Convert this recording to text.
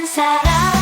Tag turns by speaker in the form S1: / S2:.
S1: 한 사람.